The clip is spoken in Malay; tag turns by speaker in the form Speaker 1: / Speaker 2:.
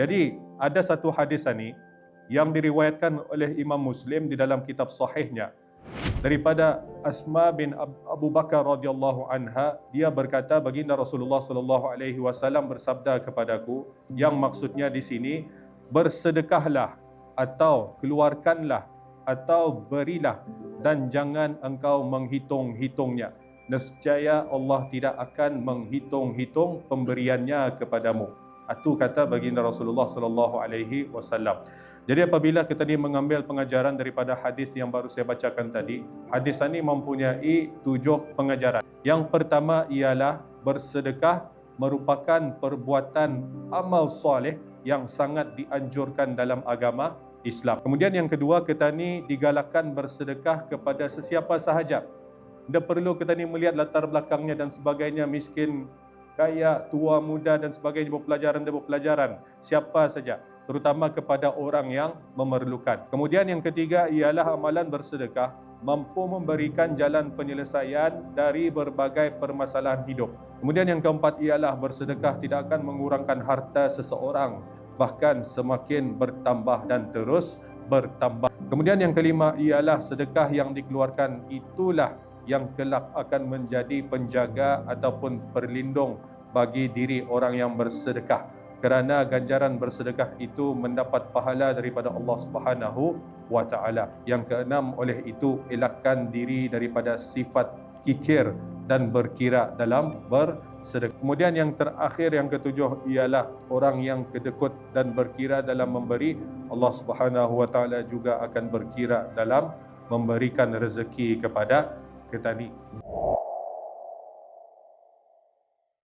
Speaker 1: Jadi ada satu hadis ini yang diriwayatkan oleh Imam Muslim di dalam kitab sahihnya. Daripada Asma bin Ab- Abu Bakar radhiyallahu anha dia berkata baginda Rasulullah sallallahu alaihi wasallam bersabda kepadaku yang maksudnya di sini bersedekahlah atau keluarkanlah atau berilah dan jangan engkau menghitung-hitungnya. Nescaya Allah tidak akan menghitung-hitung pemberiannya kepadamu itu kata baginda Rasulullah sallallahu alaihi wasallam. Jadi apabila kita ni mengambil pengajaran daripada hadis yang baru saya bacakan tadi, hadis ini mempunyai tujuh pengajaran. Yang pertama ialah bersedekah merupakan perbuatan amal soleh yang sangat dianjurkan dalam agama Islam. Kemudian yang kedua, kita ni digalakkan bersedekah kepada sesiapa sahaja. Tidak perlu kita ni melihat latar belakangnya dan sebagainya, miskin, kaya, tua, muda dan sebagainya berpelajaran dan berpelajaran. Siapa saja, terutama kepada orang yang memerlukan. Kemudian yang ketiga ialah amalan bersedekah mampu memberikan jalan penyelesaian dari berbagai permasalahan hidup. Kemudian yang keempat ialah bersedekah tidak akan mengurangkan harta seseorang bahkan semakin bertambah dan terus bertambah. Kemudian yang kelima ialah sedekah yang dikeluarkan itulah yang kelak akan menjadi penjaga ataupun perlindung bagi diri orang yang bersedekah kerana ganjaran bersedekah itu mendapat pahala daripada Allah Subhanahu wa taala. Yang keenam oleh itu elakkan diri daripada sifat kikir dan berkira dalam bersedekah. Kemudian yang terakhir yang ketujuh ialah orang yang kedekut dan berkira dalam memberi Allah Subhanahu wa taala juga akan berkira dalam memberikan rezeki kepada kita ni.